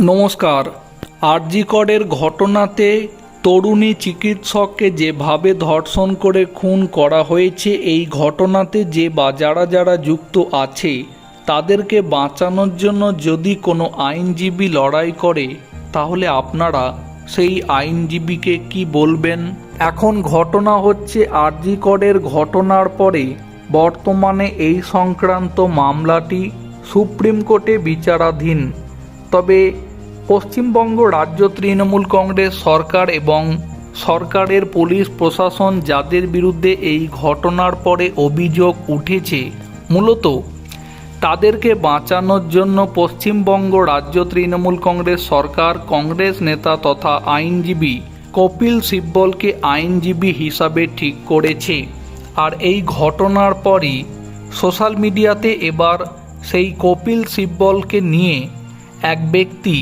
নমস্কার। আরজিকরের ঘটনাতে তরুণী চিকিৎসককে যেভাবে ধর্ষণ করে খুন করা হয়েছে, এই ঘটনাতে যে বা যারা যারা যুক্ত আছে, তাদেরকে বাঁচানোর জন্য যদি কোনো আইনজীবী লড়াই করে, তাহলে আপনারা সেই আইনজীবীকে কি বলবেন? এখন ঘটনা হচ্ছে আরজিকরের ঘটনার পরে বর্তমানে এই সংক্রান্ত মামলাটি সুপ্রিম কোর্টে বিচারাধীন। তবে পশ্চিমবঙ্গ রাজ্য তৃণমূল কংগ্রেস সরকার এবং সরকারের পুলিশ প্রশাসন যাদের বিরুদ্ধে এই ঘটনার পরে অভিযোগ উঠেছে, মূলত তাদেরকে বাঁচানোর জন্য পশ্চিমবঙ্গ রাজ্য তৃণমূল কংগ্রেস সরকার, কংগ্রেস নেতা তথা আইনজীবী কপিল সিব্বলকে আইনজীবী হিসাবে ঠিক করেছে। আর এই ঘটনার পরই সোশ্যাল মিডিয়াতে এবার সেই কপিল সিব্বলকে নিয়ে এক ব্যক্তি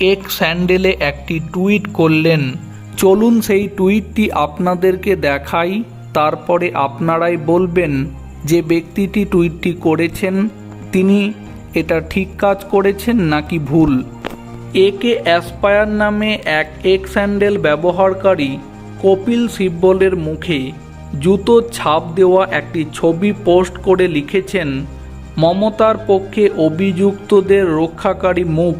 এক স্যান্ডেলে একটি টুইট করলেন, চলুন সেই টুইটটি আপনাদেরকে দেখাই, তারপরে আপনারাই বলবেন যে ব্যক্তিটি টুইটটি করেছেন, তিনি এটা ঠিক কাজ করেছেন নাকি ভুল? একে অ্যাসপায়ার নামে এক এক স্যান্ডেল ব্যবহারকারী কপিল সিব্বলের মুখে জুতোর ছাপ দেওয়া একটি ছবি পোস্ট করে লিখেছেন, মমতার পক্ষে অভিযুক্তদের রক্ষাকারী মুখ।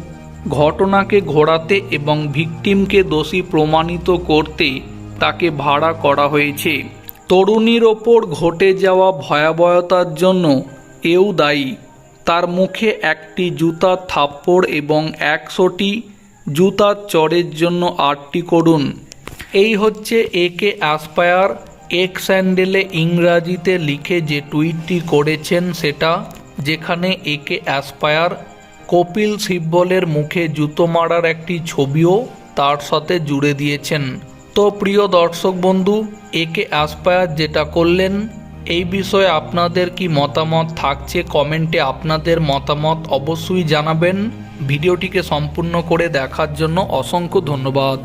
ঘটনাকে ঘোরাতে এবং ভিকটিমকে দোষী প্রমাণিত করতে তাকে ভাড়া করা হয়েছে। তরুণীর ওপর ঘটে যাওয়া ভয়াবহতার জন্য এও দায়ী। তার মুখে একটি জুতার থাপ্পড় এবং একশোটি জুতার চড়ের জন্য আটটি করুন। এই হচ্ছে একে অ্যাসপায়ার। এক স্যান্ডেলে ইংরাজিতে লিখে যে টুইটটি করেছেন সেটা, যেখানে একে অ্যাসপায়ার কপিল সিব্বলের মুখে জুতো মারার একটি ছবিও তার সাথে জুড়ে দিয়েছেন। তো প্রিয় দর্শক বন্ধু, একে অ্যাসপায়ার যেটা করলেন, এই বিষয়ে আপনাদের কি মতামত থাকছে কমেন্টে আপনাদের মতামত অবশ্যই জানাবেন। ভিডিওটিকে সম্পূর্ণ করে দেখার জন্য অসংখ্য ধন্যবাদ।